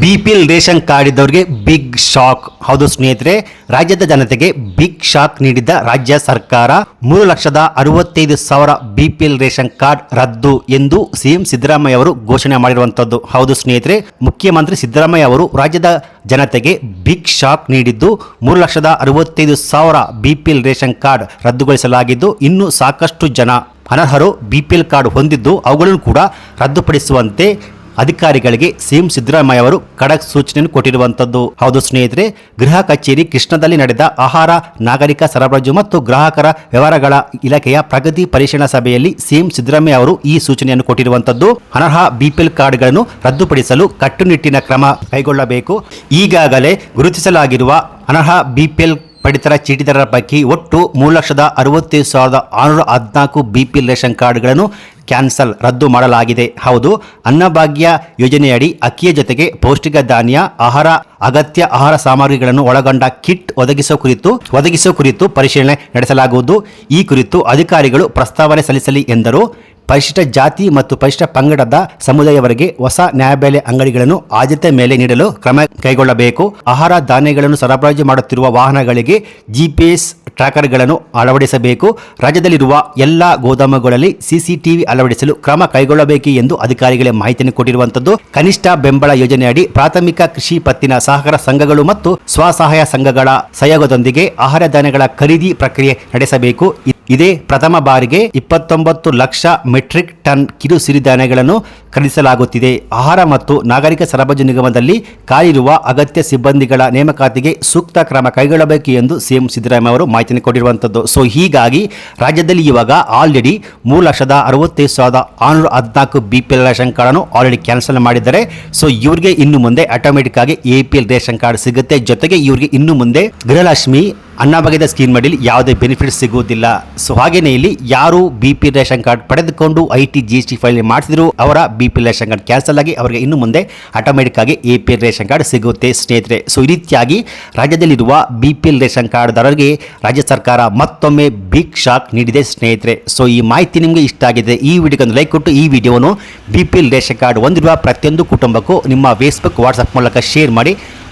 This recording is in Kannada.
B P L ration card ಇದ್ದವರಿಗೆ ಬಿಗ್ ಶಾಕ್. ಹೌದು ಸ್ನೇಹಿತರೆ, ರಾಜ್ಯದ ಜನತೆಗೆ ಬಿಗ್ ಶಾಕ್ ನೀಡಿದ್ದ ರಾಜ್ಯ ಸರ್ಕಾರ ಮೂರು ಲಕ್ಷದ ಅರವತ್ತೈದು ಸಾವಿರ B P L ration card ರದ್ದು ಎಂದು ಸಿಎಂ ಸಿದ್ದರಾಮಯ್ಯ ಅವರು ಘೋಷಣೆ ಮಾಡಿರುವಂತದ್ದು. ಹೌದು ಸ್ನೇಹಿತರೆ, ಮುಖ್ಯಮಂತ್ರಿ ಸಿದ್ದರಾಮಯ್ಯ ಅವರು ರಾಜ್ಯದ ಜನತೆಗೆ ಬಿಗ್ ಶಾಕ್ ನೀಡಿದ್ದು ಮೂರು ಲಕ್ಷದ ಅರವತ್ತೈದು ಸಾವಿರ B P L ration card ರದ್ದುಗೊಳಿಸಲಾಗಿದ್ದು ಇನ್ನೂ ಸಾಕಷ್ಟು ಜನ ಅನರ್ಹರು ಬಿ ಪಿ ಎಲ್ ಕಾರ್ಡ್ ಹೊಂದಿದ್ದು ಅವುಗಳನ್ನು ಕೂಡ ರದ್ದುಪಡಿಸುವಂತೆ ಅಧಿಕಾರಿಗಳಿಗೆ ಸಿಎಂ ಸಿದ್ದರಾಮಯ್ಯ ಅವರು ಖಡಕ್ ಸೂಚನೆಯನ್ನು ಕೊಟ್ಟಿರುವಂತದ್ದು. ಹೌದು ಸ್ನೇಹಿತರೆ, ಗೃಹ ಕಚೇರಿ ಕೃಷ್ಣದಲ್ಲಿ ನಡೆದ ಆಹಾರ, ನಾಗರಿಕ ಸರಬರಾಜು ಮತ್ತು ಗ್ರಾಹಕರ ವ್ಯವಹಾರಗಳ ಇಲಾಖೆಯ ಪ್ರಗತಿ ಪರಿಶೀಲನಾ ಸಭೆಯಲ್ಲಿ ಸಿಎಂ ಸಿದ್ದರಾಮಯ್ಯ ಅವರು ಈ ಸೂಚನೆಯನ್ನು ಕೊಟ್ಟಿರುವಂತದ್ದು. ಅನರ್ಹ ಬಿಪಿಎಲ್ ಕಾರ್ಡ್ಗಳನ್ನು ರದ್ದುಪಡಿಸಲು ಕಟ್ಟುನಿಟ್ಟಿನ ಕ್ರಮ ಕೈಗೊಳ್ಳಬೇಕು. ಈಗಾಗಲೇ ಗುರುತಿಸಲಾಗಿರುವ ಅನರ್ಹ ಬಿಪಿಎಲ್ ಪಡಿತರ ಚೀಟಿದಾರರ ಪೈಕಿ ಒಟ್ಟು ಮೂರು ಲಕ್ಷದ ಅರವತ್ತೈದು ಸಾವಿರದ ಆರುನೂರ ಹದಿನಾಲ್ಕು ಬಿ ಪಿ ರೇಷನ್ ಕಾರ್ಡ್ಗಳನ್ನು ಕ್ಯಾನ್ಸಲ್ ರದ್ದು ಮಾಡಲಾಗಿದೆ. ಹೌದು, ಅನ್ನಭಾಗ್ಯ ಯೋಜನೆಯಡಿ ಅಕ್ಕಿಯ ಜೊತೆಗೆ ಪೌಷ್ಟಿಕ ಧಾನ್ಯ, ಆಹಾರ, ಅಗತ್ಯ ಆಹಾರ ಸಾಮಗ್ರಿಗಳನ್ನು ಒಳಗೊಂಡ ಕಿಟ್ ಒದಗಿಸುವ ಕುರಿತು ಒದಗಿಸುವ ಕುರಿತು ಪರಿಶೀಲನೆ ನಡೆಸಲಾಗುವುದು. ಈ ಕುರಿತು ಅಧಿಕಾರಿಗಳು ಪ್ರಸ್ತಾವನೆ ಸಲ್ಲಿಸಲಿ ಎಂದರು. ಪರಿಶಿಷ್ಟ ಜಾತಿ ಮತ್ತು ಪರಿಶಿಷ್ಟ ಪಂಗಡದ ಸಮುದಾಯವರಿಗೆ ಹೊಸ ನ್ಯಾಯಬೆಲೆ ಅಂಗಡಿಗಳನ್ನು ಆದ್ಯತೆ ಮೇಲೆ ನೀಡಲು ಕ್ರಮ ಕೈಗೊಳ್ಳಬೇಕು. ಆಹಾರ ಧಾನ್ಯಗಳನ್ನು ಸರಬರಾಜು ಮಾಡುತ್ತಿರುವ ವಾಹನಗಳಿಗೆ ಜಿಪಿಎಸ್ ಟ್ರ್ಯಾಕರ್ಗಳನ್ನು ಅಳವಡಿಸಬೇಕು. ರಾಜ್ಯದಲ್ಲಿರುವ ಎಲ್ಲ ಗೋದಾಮುಗಳಲ್ಲಿ ಸಿಸಿಟಿವಿ ಅಳವಡಿಸಲು ಕ್ರಮ ಕೈಗೊಳ್ಳಬೇಕು ಎಂದು ಅಧಿಕಾರಿಗಳಿಗೆ ಮಾಹಿತಿಯನ್ನು ಕೊಟ್ಟಿರುವಂತದ್ದು ಕನಿಷ್ಠ ಬೆಂಬಲ ಯೋಜನೆಯಡಿ ಪ್ರಾಥಮಿಕ ಕೃಷಿ ಪತ್ತಿನ ಸಹಕಾರ ಸಂಘಗಳು ಮತ್ತು ಸ್ವಸಹಾಯ ಸಂಘಗಳ ಸಹಯೋಗದೊಂದಿಗೆ ಆಹಾರ ಧಾನ್ಯಗಳ ಖರೀದಿ ಪ್ರಕ್ರಿಯೆ ನಡೆಸಬೇಕು. ಇದೇ ಪ್ರಥಮ ಬಾರಿಗೆ ಇಪ್ಪತ್ತೊಂಬತ್ತು ಲಕ್ಷ ಮೆಟ್ರಿಕ್ ಟನ್ ಕಿರು ಸಿರಿಧಾನ್ಯಗಳನ್ನು ಖರೀದಿಸಲಾಗುತ್ತಿದೆ. ಆಹಾರ ಮತ್ತು ನಾಗರಿಕ ಸರಬರಾಜು ನಿಗಮದಲ್ಲಿ ಕಾಯಿರುವ ಅಗತ್ಯ ಸಿಬ್ಬಂದಿಗಳ ನೇಮಕಾತಿಗೆ ಸೂಕ್ತ ಕ್ರಮ ಕೈಗೊಳ್ಳಬೇಕು ಎಂದು ಸಿಎಂ ಸಿದ್ದರಾಮಯ್ಯ ಅವರು ಮಾಹಿತಿ ಕೊಟ್ಟಿರುವಂಥದ್ದು. ಸೊ, ಹೀಗಾಗಿ ರಾಜ್ಯದಲ್ಲಿ ಇವಾಗ ಆಲ್ರೆಡಿ ಮೂರು ಲಕ್ಷದ ಅರವತ್ತೈದು ಸಾವಿರದ ಆರುನೂರ ಹದಿನಾಲ್ಕು ಬಿ ಪಿ ಎಲ್ ರೇಷನ್ ಕಾರ್ಡನ್ನು ಆಲ್ರೆಡಿ ಕ್ಯಾನ್ಸಲ್ ಮಾಡಿದ್ದಾರೆ. ಸೊ, ಇವರಿಗೆ ಇನ್ನು ಮುಂದೆ ಆಟೋಮೆಟಿಕ್ ಆಗಿ A P L ration card ಸಿಗುತ್ತೆ. ಜೊತೆಗೆ ಇವರಿಗೆ ಇನ್ನು ಮುಂದೆ ಗೃಹಲಕ್ಷ್ಮಿ ಅನ್ನಭಾಗ್ಯದ ಸ್ಕೀಮ್ ಅಡಿಯಲ್ಲಿ ಯಾವುದೇ ಬೆನಿಫಿಟ್ ಸಿಗುವುದಿಲ್ಲ. ಸೊ ಹಾಗೇನೆ ಇಲ್ಲಿ ಯಾರು ಬಿ ಪಿ ರೇಷನ್ ಕಾರ್ಡ್ ಪಡೆದುಕೊಂಡು I T G S T file ಮಾಡಿಸಿದ್ರು ಅವರ B P ration card cancel ಆಗಿ ಅವರಿಗೆ ಇನ್ನು ಮುಂದೆ ಆಟೋಮೆಟಿಕ್ ಆಗಿ A P L ration card ಸಿಗುತ್ತೆ ಸ್ನೇಹಿತರೆ. ಸೊ ಈ ರೀತಿಯಾಗಿ ರಾಜ್ಯದಲ್ಲಿರುವ ಬಿ ಪಿ ಎಲ್ ರೇಷನ್ ಕಾರ್ಡ್ದಾರರಿಗೆ ರಾಜ್ಯ ಸರ್ಕಾರ ಮತ್ತೊಮ್ಮೆ ಬಿಗ್ ಶಾಕ್ ನೀಡಿದೆ ಸ್ನೇಹಿತರೆ. ಸೊ ಈ ಮಾಹಿತಿ ನಿಮಗೆ ಇಷ್ಟ ಆಗಿದೆ ಈ ವಿಡಿಯೋಗೊಂದು ಲೈಕ್ ಕೊಟ್ಟು ಈ ವಿಡಿಯೋವನ್ನು B P L ration card ಹೊಂದಿರುವ ಪ್ರತಿಯೊಂದು ಕುಟುಂಬಕ್ಕೂ ನಿಮ್ಮ ಫೇಸ್ಬುಕ್ ವಾಟ್ಸಪ್ ಮೂಲಕ ಶೇರ್ ಮಾಡಿ.